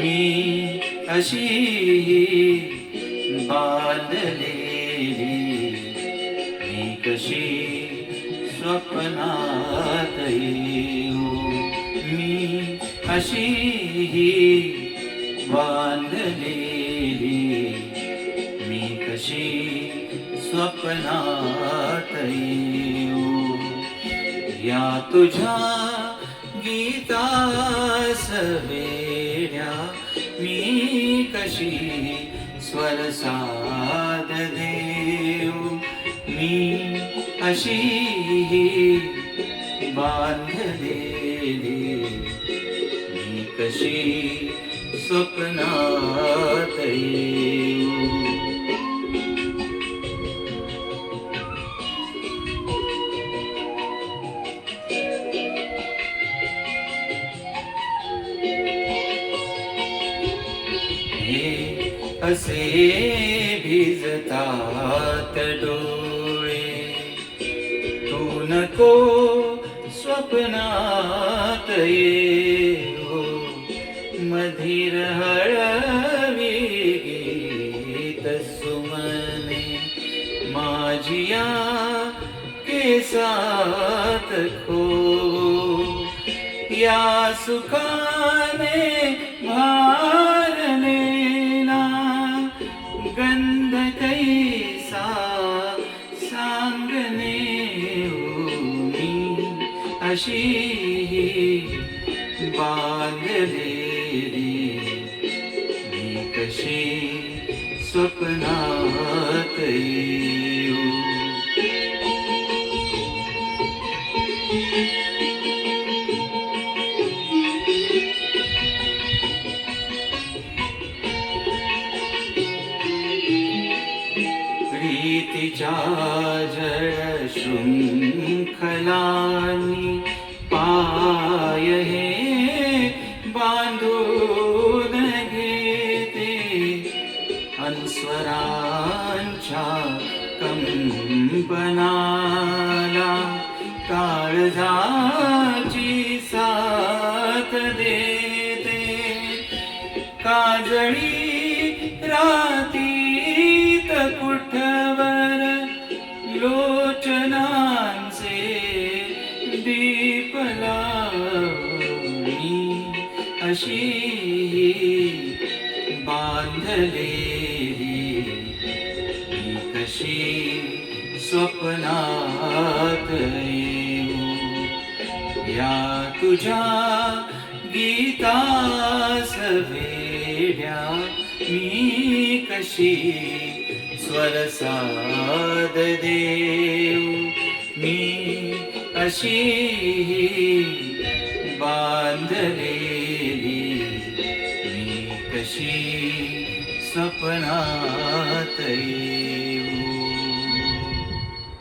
मी अशी बांधलेली मी कशी स्वप्नात येऊ? मी अशी बांधलेली मी कशी स्वप्नात येऊ? या तुझ्या गीता सवेड्या मी कशी स्वर साध देऊ? मी अशी बांधलेली मी कशी स्वप्नात येऊ? असे भिजतात डोळे. तू नको स्वप्नात ये मधीर हळवी गीत सुमने. माझिया केसात खो. या सुखाने नेऊनी अशी बांधलेली मी कशी स्वप्नात प्रीतीच्या जळ शृंखलानी पाय हे बांधून घेते. अन्स्वरांच्या कंपनाला काळजाची साथ देते. काजळी राती अशी बांधलेली मी कशी स्वप्नात येऊ? या तुझ्या गीता सवेड्या मी कशी स्वरसाद देऊ? मी कशी बांधलेली. मी कशी स्वप्नात